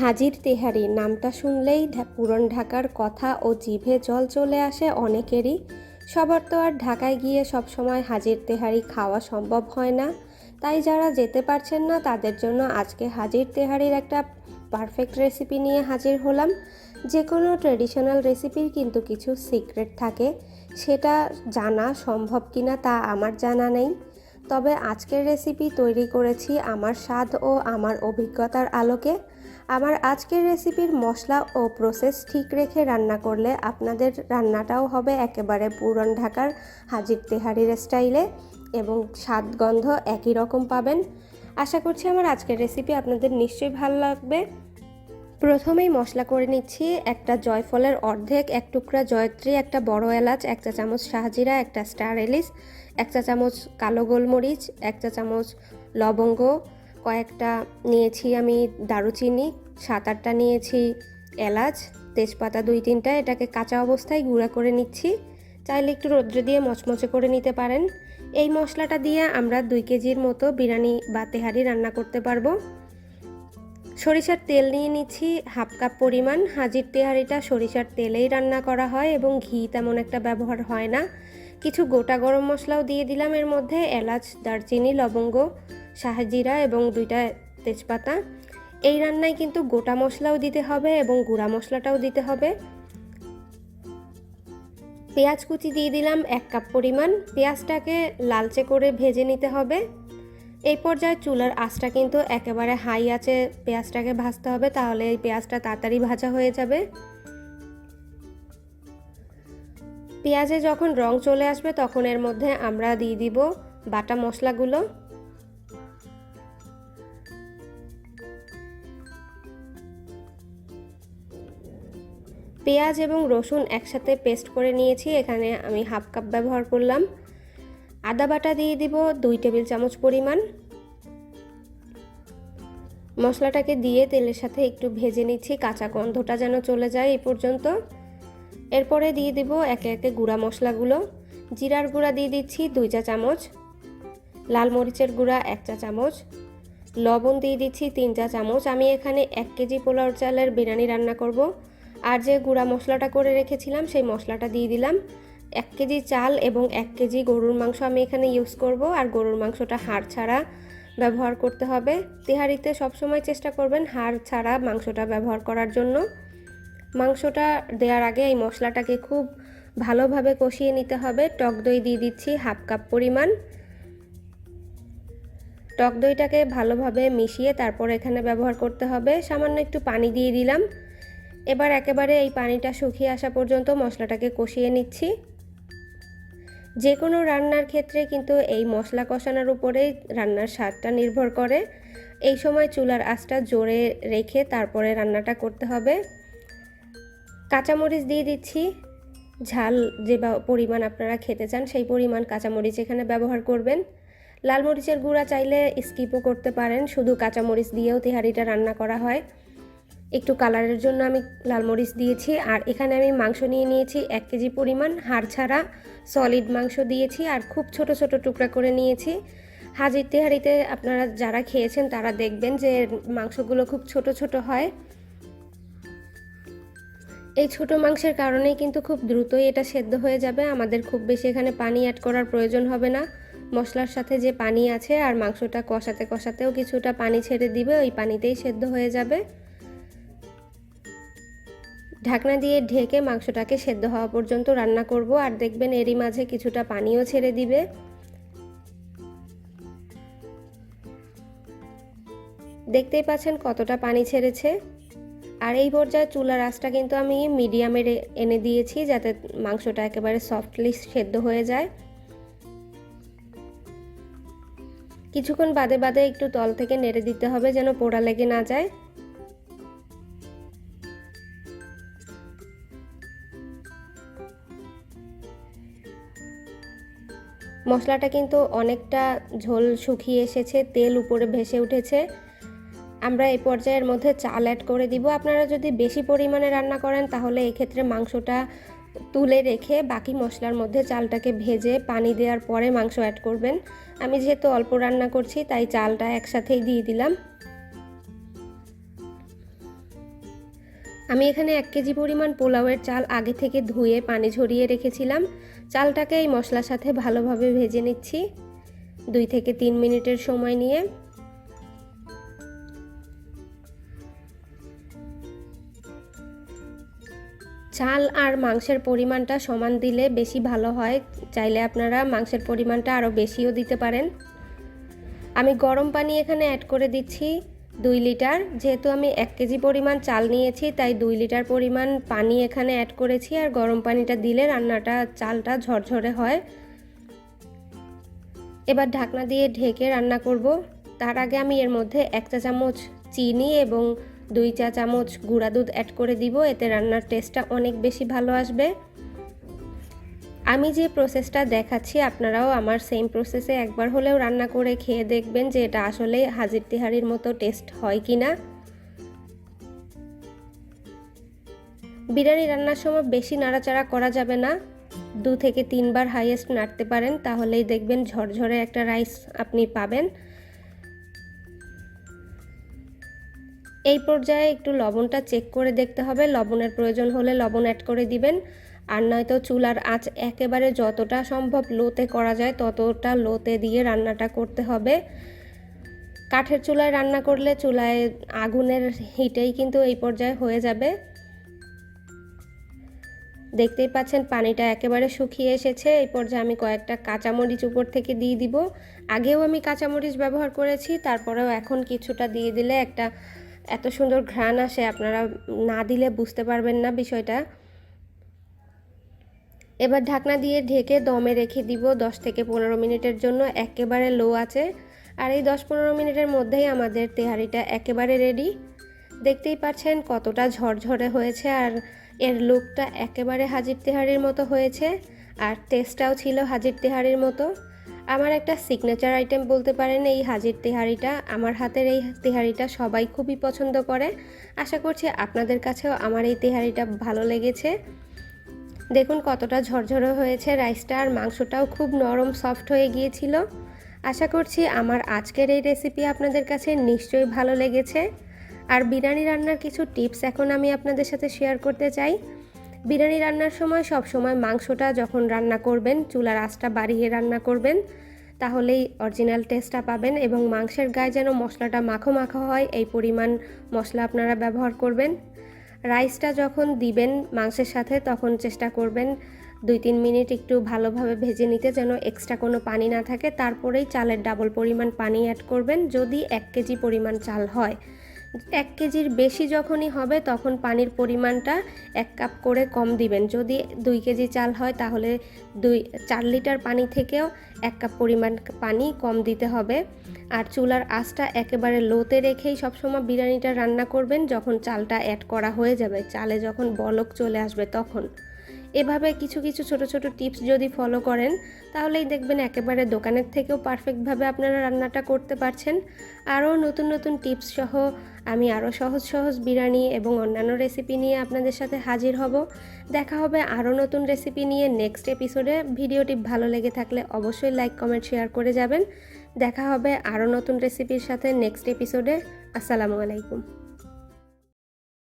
হাজির তেহারি, নামটা শুনলেই পুরন ঢাকার কথা ও জিভে জল চলে আসে অনেকেরই। সবার তো আর ঢাকায় গিয়ে সবসময় হাজির তেহারি খাওয়া সম্ভব হয় না। তাই যারা যেতে পারছেন না, তাদের জন্য আজকে হাজির তেহারির একটা পারফেক্ট রেসিপি নিয়ে হাজির হলাম। যে কোনো ট্রেডিশনাল রেসিপির কিন্তু কিছু সিক্রেট থাকে। সেটা জানা সম্ভব কিনা তা আমার জানা নেই। তবে আজকের রেসিপি তৈরি করেছি আমার স্বাদ ও আমার অভিজ্ঞতার আলোকে। আমার আজকের রেসিপির মশলা ও প্রসেস ঠিক রেখে রান্না করলে আপনাদের রান্নাটাও হবে একেবারে পুরন ঢাকার হাজির তেহারির স্টাইলে এবং স্বাদ গন্ধ একই রকম পাবেন। আশা করছি আমার আজকের রেসিপি আপনাদের নিশ্চয়ই ভালো লাগবে। প্রথমেই মশলা করে নিচ্ছি একটা জয়ফলের অর্ধেক, এক টুকরা জয়ত্রী, একটা বড় এলাচ, এক চা চামচ শাহজিরা, একটা স্টার এলিশ এক চা চামচ কালো গোলমরিচ, এক চা চামচ লবঙ্গ কয়েকটা নিয়েছি আমি দারুচিনি সাত আটটা নিয়েছি এলাচ, তেজপাতা দুই তিনটা, এটাকে কাঁচা অবস্থায় গুঁড়া করে নিচ্ছি। চাইলে একটু রৌদ্র দিয়ে মচমচে করে নিতে পারেন। এই মশলাটা দিয়ে আমরা দুই কেজির মতো বিরিয়ানি বা তেহারি রান্না করতে পারব। সরিষার তেল নিয়ে নিচ্ছি হাফ কাপ পরিমাণ। হাজির তেহারিটা সরিষার তেলেই রান্না করা হয় এবং ঘি তেমন একটা ব্যবহার হয় না। কিছু গোটা গরম মশলাও দিয়ে দিলাম। এর মধ্যে এলাচ, দারচিনি, লবঙ্গ শাহজিরা এবং দুইটা তেজপাতা। এই রান্নায় কিন্তু গোটা মশলাও দিতে হবে এবং গুঁড়া মশলাটাও দিতে হবে। পেঁয়াজ কুচি দিয়ে দিলাম এক কাপ পরিমাণ। পেঁয়াজটাকে লালচে করে ভেজে নিতে হবে। এই পর্যায়ে চুলার আঁচটা কিন্তু একেবারে হাই আছে। পেঁয়াজটাকে ভাজতে হবে তাহলে এই পেঁয়াজটা তাড়াতাড়ি ভাজা হয়ে যাবে। পেঁয়াজে যখন রং চলে আসবে তখন এর মধ্যে আমরা দিয়ে দিব বাটা মশলাগুলো। পেঁয়াজ এবং রসুন একসাথে পেস্ট করে নিয়েছি। এখানে আমি হাফ কাপ ব্যবহার করলাম। আদা বাটা দিয়ে দিব দুই টেবিল চামচ পরিমাণ। মশলাটাকে দিয়ে তেলের সাথে একটু ভেজে নিচ্ছি। কাঁচা গন্ধটা যেন চলে যায় এই পর্যন্ত। এরপরে দিয়ে দিব একে একে গুঁড়া মশলাগুলো। জিরার গুঁড়া দিয়ে দিচ্ছি দুই চা চামচ। লাল মরিচের গুঁড়া এক চা চামচ। লবণ দিয়ে দিচ্ছি তিন চা চামচ। আমি এখানে এক কেজি পোলাও চালের বিরিয়ানি রান্না করব। আর যে গুঁড়া মশলাটা করে রেখেছিলাম, সেই মশলাটা দিয়ে দিলাম। এক কেজি চাল এবং এক কেজি গরুর মাংস আমি এখানে ইউজ করব। আর গরুর মাংসটা হাড় ছাড়া ব্যবহার করতে হবে। তেহারিতে সবসময় চেষ্টা করবেন হাড় ছাড়া মাংসটা ব্যবহার করার জন্য। মাংসটা দেওয়ার আগে এই মশলাটাকে খুব ভালোভাবে কষিয়ে নিতে হবে। টক দই দিয়ে দিচ্ছি হাফ কাপ পরিমাণ। টক দইটাকে ভালোভাবে মিশিয়ে তারপর এখানে ব্যবহার করতে হবে। সামান্য একটু পানি দিয়ে দিলাম। এবার একেবারে এই পানিটা শুকিয়ে আসা পর্যন্ত মশলাটাকে কষিয়ে নিচ্ছি। যে কোনো রান্নার ক্ষেত্রে কিন্তু এই মশলা কষানোর উপরেই রান্নার স্বাদটা নির্ভর করে। এই সময় চুলার আঁচটা জোরে রেখে তারপরে রান্নাটা করতে হবে। কাঁচামরিচ দিয়ে দিচ্ছি। ঝাল যে পরিমাণ আপনারা খেতে চান সেই পরিমাণ কাঁচামরিচ এখানে ব্যবহার করবেন। লাল মরিচের গুঁড়া চাইলে স্কিপও করতে পারেন। শুধু কাঁচামরিচ দিয়েও তেহারিটা রান্না করা হয়। একটু কালারের জন্য আমি লাল মরিচ দিয়েছি, আর এখানে আমি মাংস নিয়ে নিয়েছি এক কেজি পরিমাণ, হাড় ছাড়া সলিড মাংস দিয়েছি, আর খুব ছোট ছোট টুকরা করে নিয়েছি। হাজির তেহারিতে আপনারা যারা খেয়েছেন তারা দেখবেন যে মাংসগুলো খুব ছোট ছোট হয়। এই ছোট মাংসের কারণেই কিন্তু খুব দ্রুতই এটা সেদ্ধ হয়ে যাবে। আমাদের খুব বেশি এখানে পানি অ্যাড করার প্রয়োজন হবে না। মশলার সাথে যে পানি আছে আর মাংসটা কষাতে কষাতেও কিছুটা পানি ছেড়ে দিবে, ওই পানিতেই সেদ্ধ হয়ে যাবে। ঢাকনা দিয়ে ঢেকে মাংসটাকে সেদ্ধ হওয়া পর্যন্ত রান্না করব আর দেখবেন এরই মাঝে কিছুটা পানিও ছেড়ে দিবে। দেখতেই পাচ্ছেন কতটা পানি ছেড়েছে। আর এই পর্যায়ে চুলার আঁচটা কিন্তু আমি মিডিয়ামে এনে দিয়েছি যাতে মাংসটা একেবারে সফটলি সেদ্ধ হয়ে যায়। কিছুক্ষণ বাদে বাদে একটু তল থেকে নেড়ে দিতে হবে যেন পোড়া লেগে না যায়। মশলাটা কিন্তু অনেকটা ঝোল শুকিয়ে এসেছে, তেল উপরে ভেসে উঠেছে। আমরা এই পর্যায়ের মধ্যে চাল অ্যাড করে দিব। আপনারা যদি বেশি পরিমাণে রান্না করেন, তাহলে এক্ষেত্রে মাংসটা তুলে রেখে বাকি মশলার মধ্যে চালটাকে ভেজে পানি দেওয়ার পরে মাংস অ্যাড করবেন। আমি যেহেতু অল্প রান্না করছি, তাই চালটা একসাথেই দিয়ে দিলাম। আমি এখানে এক কেজি পরিমাণ পোলাওয়ের চাল আগে থেকে ধুয়ে পানি ঝরিয়ে রেখেছিলাম। চালটাকে এই মশলার সাথে ভালোভাবে ভেজে নিচ্ছি দুই থেকে তিন মিনিটের সময় নিয়ে। চাল আর মাংসের পরিমাণটা সমান দিলে বেশি ভালো হয়। চাইলে আপনারা মাংসের পরিমাণটা আরও বেশিও দিতে পারেন। আমি গরম পানি এখানে অ্যাড করে দিচ্ছি। দুই লিটার। যেহেতু আমি এক কেজি পরিমাণ চাল নিয়েছি, তাই দুই লিটার পরিমাণ পানি এখানে অ্যাড করেছি আর গরম পানিটা দিলে রান্নাটা, চালটা ঝরঝরে হয়। এবার ঢাকনা দিয়ে ঢেকে রান্না করব। তার আগে আমি এর মধ্যে এক চা চামচ চিনি এবং দুই চা চামচ গুঁড়া দুধ অ্যাড করে দিব। এতে রান্নার টেস্টটা অনেক বেশি ভালো আসবে। আমি যে প্রসেসটা দেখাচ্ছি, আপনারাও আমার সেম প্রসেসে একবার হলেও রান্না করে খেয়ে দেখবেন যে এটা আসলে হাজির তিহারির মতো টেস্ট হয় কি না বিরিয়ানি রান্নার সময় বেশি নাড়াচাড়া করা যাবে না। দু থেকে তিনবার হাইয়েস্ট নাড়তে পারেন, তাহলেই দেখবেন ঝরঝরে একটা রাইস আপনি পাবেন। এই পর্যায়ে একটু লবণটা চেক করে দেখতে হবে। লবণের প্রয়োজন হলে লবণ অ্যাড করে দিবেন। আর নয়তো চুলার আঁচ একেবারে যতটা সম্ভব লোতে করা যায়, ততটা লোতে দিয়ে রান্নাটা করতে হবে। কাঠের চুলায় রান্না করলে চুলায় আগুনের হিটেই কিন্তু এই পর্যায়ে হয়ে যাবে। দেখতেই পাচ্ছেন পানিটা একেবারে শুকিয়ে এসেছে। এই পর্যায়ে আমি কয়েকটা কাঁচামরিচ উপর থেকে দিয়ে দিব। আগেও আমি কাঁচামরিচ ব্যবহার করেছি, তারপরেও এখন কিছুটা দিয়ে দিলে একটা এত সুন্দর ঘ্রাণ আসে, আপনারা না দিলে বুঝতে পারবেন না বিষয়টা। এবার ঢাকনা দিয়ে ঢেকে দমে রেখে দিব দশ থেকে পনেরো মিনিটের জন্য, একেবারে লো আছে। আর এই দশ পনেরো মিনিটের মধ্যেই আমাদের তেহারিটা একেবারে রেডি দেখতেই পাচ্ছেন কতটা ঝরঝরে হয়েছে আর এর লুকটা একেবারে হাজির তেহারির মতো হয়েছে আর টেস্টটাও ছিল হাজির তেহারির মতো। আমার একটা সিগনেচার আইটেম বলতে পারেন এই হাজির তেহারিটা। আমার হাতের এই তেহারিটা সবাই খুবই পছন্দ করে। আশা করছি আপনাদের কাছেও আমার এই তেহারিটা ভালো লেগেছে। দেখুন কতটা ঝরঝরে হয়েছে রাইসটা, আর মাংসটাও খুব নরম সফট হয়ে গিয়েছিল। আশা করছি আমার আজকের এই রেসিপি আপনাদের কাছে নিশ্চয়ই ভালো লেগেছে। আর বিরিয়ানি রান্নার কিছু টিপস এখন আমি আপনাদের সাথে শেয়ার করতে চাই। বিরিয়ানি রান্নার সময় সব সময় মাংসটা যখন রান্না করবেন, চুলার আঁচটা বাড়িয়ে রান্না করবেন, তাহলেই অরিজিনাল টেস্টটা পাবেন এবং মাংসের গায়ে যেন মশলাটা মাখো মাখো হয়, এই পরিমাণ মশলা আপনারা ব্যবহার করবেন। রাইসটা যখন দিবেন মাংসের সাথে, তখন চেষ্টা করবেন দুই তিন মিনিট একটু ভালোভাবে ভেজে নিতে যেন এক্সট্রা কোনো পানি না থাকে। তারপরেই চালের ডাবল পরিমাণ পানি অ্যাড করবেন। যদি এক কেজি পরিমাণ চাল হয় এক কেজির বেশি যখনই হবে, তখন পানির পরিমাণটা এক কাপ করে কম দিবেন। যদি দুই কেজি চাল হয়, তাহলে দুই, চার লিটার পানি থেকেও এক কাপ পরিমাণ পানি কম দিতে হবে। আর চুলার আঁচটা একেবারে লোতে রেখেই সবসময় বিরিয়ানিটা রান্না করবেন, যখন চালটা অ্যাড করা হয়ে যাবে। চালে যখন বলক চলে আসবে তখন। এভাবে কিছু কিছু ছোট ছোট টিপস যদি ফলো করেন, তাহলেই দেখবেন একেবারে দোকানের থেকেও পারফেক্টভাবে আপনারা রান্নাটা করতে পারছেন। আরও নতুন নতুন টিপস সহ আমি আরও সহজ সহজ বিরিয়ানি এবং অন্যান্য রেসিপি নিয়ে আপনাদের সাথে হাজির হব। দেখা হবে আরও নতুন রেসিপি নিয়ে নেক্সট এপিসোডে ভিডিওটি ভালো লেগে থাকলে অবশ্যই লাইক কমেন্ট শেয়ার করে যাবেন। দেখা হবে আরও নতুন রেসিপির সাথে নেক্সট এপিসোডে আসসালামু আলাইকুম।